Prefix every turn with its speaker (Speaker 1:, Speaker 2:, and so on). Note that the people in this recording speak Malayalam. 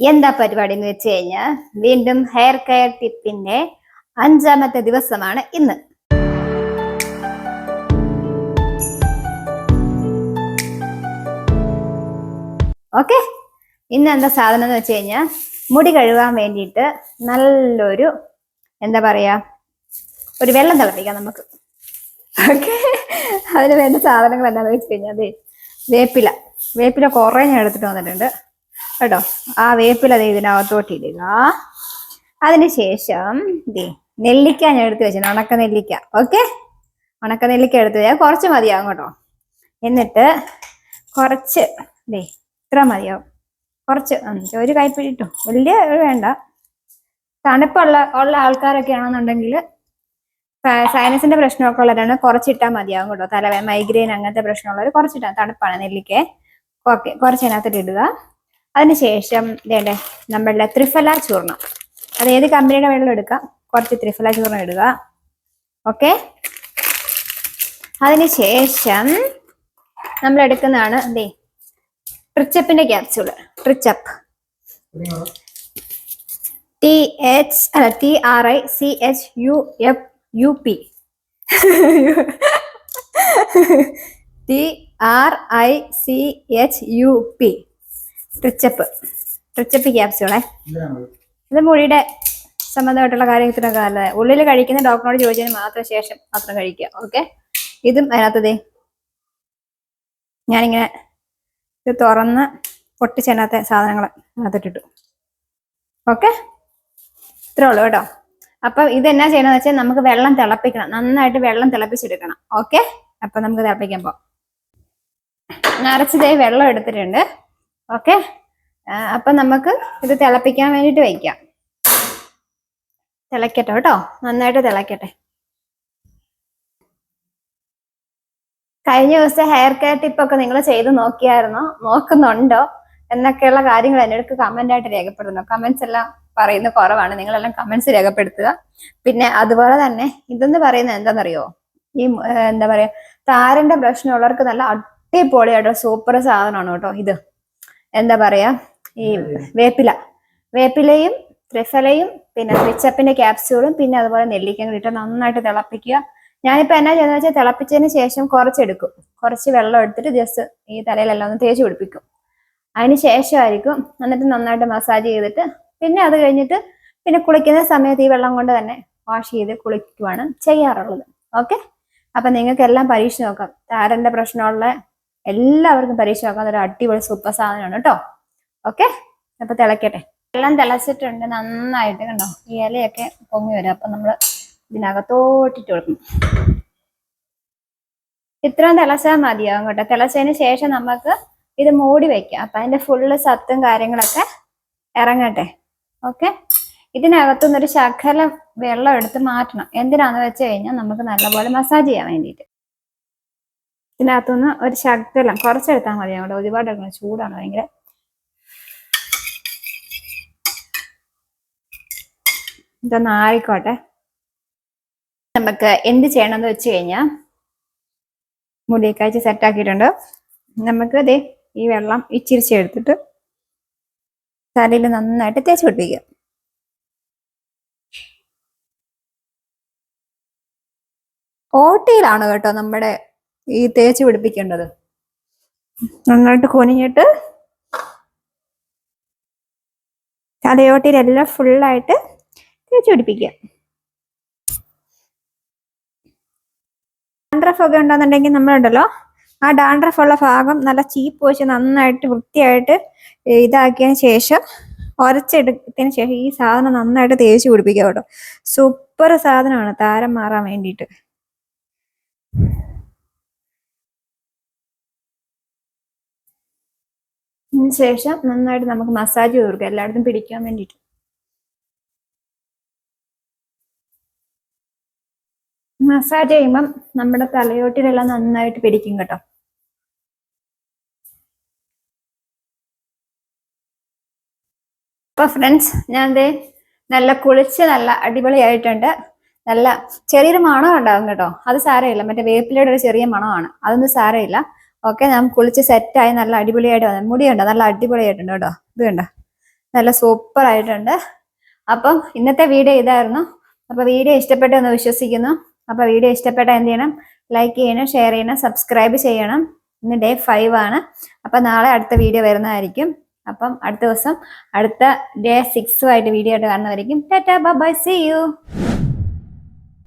Speaker 1: എന്താ പരിപാടി എന്ന് വെച്ച് കഴിഞ്ഞാൽ വീണ്ടും ഹെയർ കെയർ ടിപ്പിന്റെ അഞ്ചാമത്തെ ദിവസമാണ് ഇന്ന്. ഓക്കെ? ഇന്ന് എന്താ സാധനം എന്ന് വെച്ച് കഴിഞ്ഞാൽ മുടി കഴുകാൻ വേണ്ടിയിട്ട് നല്ലൊരു എന്താ പറയാ ഒരു വെള്ളം തിളപ്പിക്കാം നമുക്ക്. ഓക്കെ? അതിന് വേണ്ട സാധനങ്ങൾ എന്താണെന്ന് വെച്ച് കഴിഞ്ഞാൽ അതെ വേപ്പില. വേപ്പില കുറേ ഞാൻ എടുത്തിട്ട് വന്നിട്ടുണ്ട്. കേട്ടോ? ആ വേപ്പില അത് ഇതിനകത്തോട്ട് ഇടുക അതിനുശേഷം ദേ നെല്ലിക്ക ഞാൻ എടുത്ത് വെച്ചിട്ടുണ്ട് ഉണക്ക നെല്ലിക്ക. ഓക്കെ? ഉണക്ക നെല്ലിക്ക എടുത്ത് വെച്ചാൽ കുറച്ച് മതിയാകും കേട്ടോ. എന്നിട്ട് കുറച്ച് ദേ ഇത്ര മതിയാവും. കുറച്ച് ഒരു കൈപ്പിടിട്ടു വലിയ വേണ്ട. തണുപ്പുള്ള ഉള്ള ആൾക്കാരൊക്കെ ആണെന്നുണ്ടെങ്കിൽ സൈനസിന്റെ പ്രശ്നമൊക്കെ ഉള്ളവരാണ് കുറച്ചിട്ടാൽ മതിയാവും കേട്ടോ. തലവേ മൈഗ്രെയിൻ അങ്ങനത്തെ പ്രശ്നമുള്ളവർ കുറച്ചിട്ടാൽ തണുപ്പാണ് നെല്ലിക്ക ഓക്കെ കുറച്ച് അതിനകത്തിട്ട് ഇടുക. അതിനുശേഷം ഇതേണ്ടേ നമ്മളുടെ ത്രിഫല ചൂർണം അത് ഏത് കമ്പനിയുടെ വെള്ളം എടുക്കാം. കുറച്ച് ത്രിഫല ചൂർണം ഇടുക. ഓക്കെ അതിനുശേഷം നമ്മൾ എടുക്കുന്നതാണ് ദേ ട്രിച്ചപ്പിന്റെ ക്യാപ്സ്യൂൾ ട്രിച്ചപ്പ്. ടി എച്ച് അല്ല T R I C H U F U P T R I C H U P Trichup Trichup ക്യാപ്സ്യൂളെ ഇത് മുഴിയുടെ സംബന്ധമായിട്ടുള്ള കാര്യത്തിനൊക്കെ നല്ലത് ഉള്ളിൽ കഴിക്കുന്ന ഡോക്ടറോട് ചോദിച്ചതിന് മാത്രം ശേഷം മാത്രം കഴിക്കുക ഓക്കെ ഇതും അതിനകത്തതേ ഞാനിങ്ങനെ ഇത് തുറന്ന് പൊട്ടിച്ചതിനകത്തെ സാധനങ്ങൾ അതിട്ടിട്ടു. ഓക്കെ ഇത്രേ ഉള്ളൂ കേട്ടോ. അപ്പൊ ഇത് എന്നാ ചെയ്യണമെന്ന് വെച്ചാൽ നമുക്ക് വെള്ളം തിളപ്പിക്കണം. നന്നായിട്ട് വെള്ളം തിളപ്പിച്ചെടുക്കണം. ഓക്കെ അപ്പൊ നമുക്ക് തിളപ്പിക്കാൻ പോവാം. നിറച്ചതേ വെള്ളം എടുത്തിട്ടുണ്ട്. ഓക്കെ? അപ്പൊ നമുക്ക് ഇത് തിളപ്പിക്കാൻ വേണ്ടിയിട്ട് വയ്ക്കാം തിളക്കട്ടെ കേട്ടോ. നന്നായിട്ട് തിളക്കട്ടെ. കഴിഞ്ഞ ദിവസത്തെ ഹെയർ കെയർ ടിപ്പൊക്കെ നിങ്ങൾ ചെയ്ത് നോക്കിയായിരുന്നോ? നോക്കുന്നുണ്ടോ? എന്നൊക്കെയുള്ള കാര്യങ്ങൾ അടുത്ത് കമന്റ് ആയിട്ട് രേഖപ്പെടുത്തുന്നു. കമന്റ്സ് എല്ലാം പറയുന്ന കുറവാണ്. നിങ്ങളെല്ലാം കമന്റ്സ് രേഖപ്പെടുത്തുക. പിന്നെ അതുപോലെ തന്നെ ഇതെന്ന് പറയുന്നത് എന്താണെന്നറിയോ ഈ എന്താ പറയാ താരന്റെ പ്രശ്നമുള്ളവർക്ക് നല്ല അടിപൊളിയായിട്ട് സൂപ്പർ സാധനമാണ് കേട്ടോ ഇത്. എന്താ പറയാ? ഈ വേപ്പില. വേപ്പിലയും ത്രിഫലയും പിന്നെ റിച്ചപ്പിന്റെ ക്യാപ്സ്യൂളും പിന്നെ അതുപോലെ നെല്ലിക്കയും കൂടി നന്നായിട്ട് തിളപ്പിക്കുക. ഞാനിപ്പോ എന്നാ ചെയ്യുന്നത് വെച്ചാൽ തിളപ്പിച്ചതിന് ശേഷം കുറച്ചെടുക്കും. കുറച്ച് വെള്ളം എടുത്തിട്ട് ജസ്റ്റ് ഈ തലയിലെല്ലാം ഒന്ന് തേച്ച് പിടിപ്പിക്കും. അതിന് ശേഷമായിരിക്കും എന്നിട്ട് നന്നായിട്ട് മസാജ് ചെയ്തിട്ട് പിന്നെ അത് കഴിഞ്ഞിട്ട് പിന്നെ കുളിക്കുന്ന സമയത്ത് ഈ വെള്ളം കൊണ്ട് തന്നെ വാഷ് ചെയ്ത് കുളിക്കുവാണ് ചെയ്യാറുള്ളത്. ഓക്കെ അപ്പൊ നിങ്ങൾക്ക് എല്ലാം പരീക്ഷ നോക്കാം. താരന്റെ പ്രശ്നമുള്ള എല്ലാവർക്കും പരീക്ഷ വെക്കാൻ ഒരു അടിപൊളി സൂപ്പർ സാധനമാണ് കേട്ടോ. ഓക്കെ അപ്പൊ തിളക്കട്ടെ. വെള്ളം തിളച്ചിട്ടുണ്ട്. നന്നായിട്ട് കണ്ടോ? ഈ ഇലയൊക്കെ പൊങ്ങി വരും. അപ്പൊ നമ്മൾ ഇതിനകത്തോട്ടിട്ട് കൊടുക്കും. ഇത്രയും തിളച്ചാൽ മതിയാവും കേട്ടോ. തിളച്ചതിന് ശേഷം നമുക്ക് ഇത് മൂടി വെക്കാം. അപ്പൊ അതിന്റെ ഫുള്ള് സത്തും കാര്യങ്ങളൊക്കെ ഇറങ്ങട്ടെ. ഓക്കെ ഇതിനകത്തുനിന്ന് ഒരു ശകലം വെള്ളം എടുത്ത് മാറ്റണം. എന്തിനാന്ന് വെച്ച് കഴിഞ്ഞാൽ നമുക്ക് നല്ലപോലെ മസാജ് ചെയ്യാൻ വേണ്ടിയിട്ട്. ഇതിനകത്തുനിന്ന് ഒരു ശകലം കുറച്ചെടുത്താൽ മതി അവിടെ ഒരുപാട് എടുക്കണം ചൂടാണ് ഭയങ്കര. ഇതൊന്ന് നമുക്ക് എന്ത് ചെയ്യണമെന്ന് വെച്ച് കഴിഞ്ഞാൽ മുടിയൊക്കെ സെറ്റ് ആക്കിയിട്ടുണ്ട്. നമുക്ക് ദേ ഈ വെള്ളം ഇച്ചിരിച്ച് എടുത്തിട്ട് തലയിൽ നന്നായിട്ട് തേച്ച് പിടിപ്പിക്കുക ഓട്ടയിലാണ് കേട്ടോ നമ്മുടെ ഈ തേച്ച് പിടിപ്പിക്കേണ്ടത്. നന്നായിട്ട് കൊനിഞ്ഞിട്ട് തലയോട്ടിയിലെല്ലാം ഫുള്ളായിട്ട് തേച്ച് പിടിപ്പിക്കുക. ഡാൻഡ്രഫ് ഒക്കെ ഉണ്ടെന്നുണ്ടെങ്കിൽ നമ്മളുണ്ടല്ലോ ആ ഡാൻഡ്രഫ് ഉള്ള ഭാഗം നല്ല ചീപ്പ് വെച്ച് നന്നായിട്ട് വൃത്തിയായിട്ട് ഇതാക്കിയതിന് ശേഷം ഉരച്ചെടുത്തതിന് ശേഷം ഈ സാധനം നന്നായിട്ട് തേച്ച് പിടിപ്പിക്കുക കേട്ടോ. സൂപ്പർ സാധനമാണ് താരം മാറാൻ വേണ്ടിയിട്ട്. ശേഷം നന്നായിട്ട് നമുക്ക് മസാജ് ചെയ്ത് എല്ലായിടത്തും പിടിക്കാൻ വേണ്ടിയിട്ട്. മസാജ് ചെയ്യുമ്പം നമ്മുടെ തലയോട്ടിലെല്ലാം നന്നായിട്ട് പിടിക്കും കേട്ടോ. അപ്പൊ ഫ്രണ്ട്സ് ഞാൻ ദേ നല്ല കുളിച്ച് നല്ല അടിപൊളിയായിട്ടുണ്ട്. നല്ല ചെറിയൊരു മണം ഉണ്ടാകും കേട്ടോ. അത് സാരമില്ല. മറ്റേ വേപ്പിലയുടെ ഒരു ചെറിയ മണമാണ്. അതൊന്നും സാരമില്ല. ഓക്കെ ഞാൻ കുളിച്ച് സെറ്റായി നല്ല അടിപൊളിയായിട്ട് വന്നു. മുടിയുണ്ടോ? നല്ല അടിപൊളിയായിട്ടുണ്ട് കേട്ടോ. ഇത് കണ്ടോ? നല്ല സൂപ്പർ ആയിട്ടുണ്ട് അപ്പം ഇന്നത്തെ വീഡിയോ ഇതായിരുന്നു. അപ്പൊ വീഡിയോ ഇഷ്ടപ്പെട്ടു എന്ന് വിശ്വസിക്കുന്നു. അപ്പൊ വീഡിയോ ഇഷ്ടപ്പെട്ടാൽ എന്ത് ചെയ്യണം? ലൈക്ക് ചെയ്യണം ഷെയർ ചെയ്യണം സബ്സ്ക്രൈബ് ചെയ്യണം. ഇന്ന് ഡേ ഫൈവ് ആണ്. അപ്പൊ നാളെ അടുത്ത വീഡിയോ വരുന്നതായിരിക്കും. അപ്പം അടുത്ത ദിവസം അടുത്ത ഡേ സിക്സുമായിട്ട് വീഡിയോ ആയിട്ട് കാണുന്നതായിരിക്കും ടാറ്റാ ബൈ സി യു